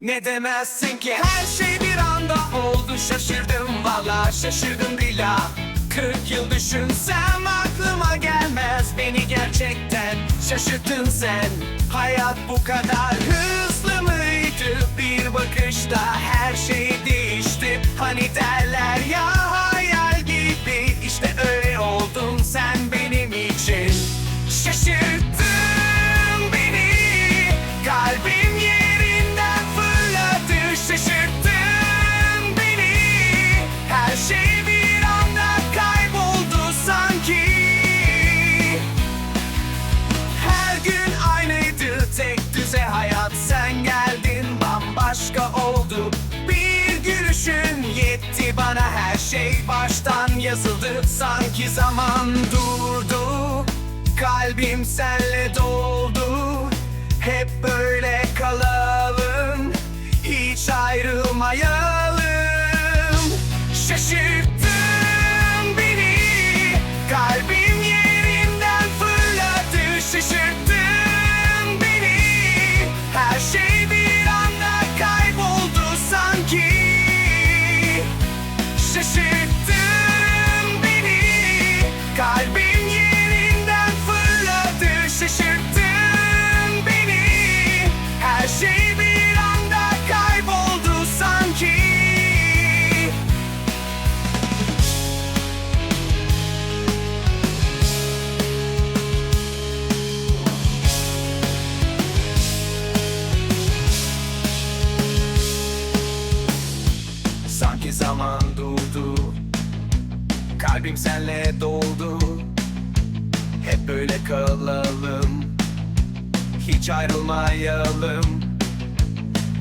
Ne demezsin ki? Her şey bir anda oldu şaşırdım valla şaşırdım bila 40 yıl düşünsem aklıma gelmez beni gerçekten şaşırttın sen. Hayat bu kadar hızlı mıydı? Bir bakışta her şey değişti. Hani derler ya bana her şey baştan yazıldı. Sanki zaman durdu Kalbim senle doldu. Hep böyle zaman durdu. Kalbim senle doldu. Hep böyle kalalım. Hiç ayrılmayalım.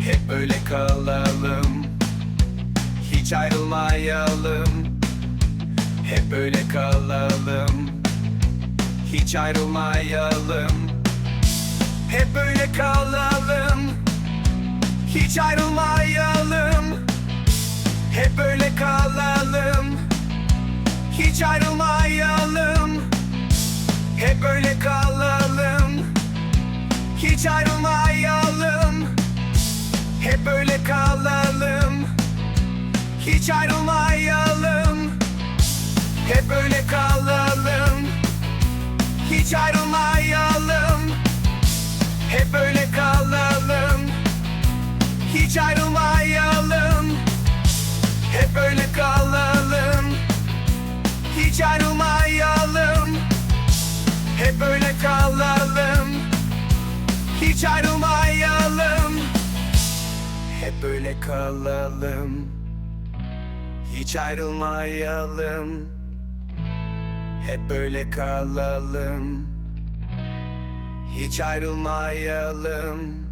Hep böyle kalalım. Hiç ayrılmayalım. Hep böyle kalalım. Hiç ayrılmayalım. Hep böyle kalalım. Hiç ayrılmayalım Hiç ayrılmayalım. Hep böyle kalalım. Hiç ayrılmayalım. Hep böyle kalalım. Hiç ayrılmayalım. Hep böyle kalalım. Hiç ayrılmayalım. Hep böyle kalalım. Hiç ayrılmayalım Hiç ayrılmayalım. Hep böyle kalalım. Hiç ayrılmayalım. Hep böyle kalalım. Hiç ayrılmayalım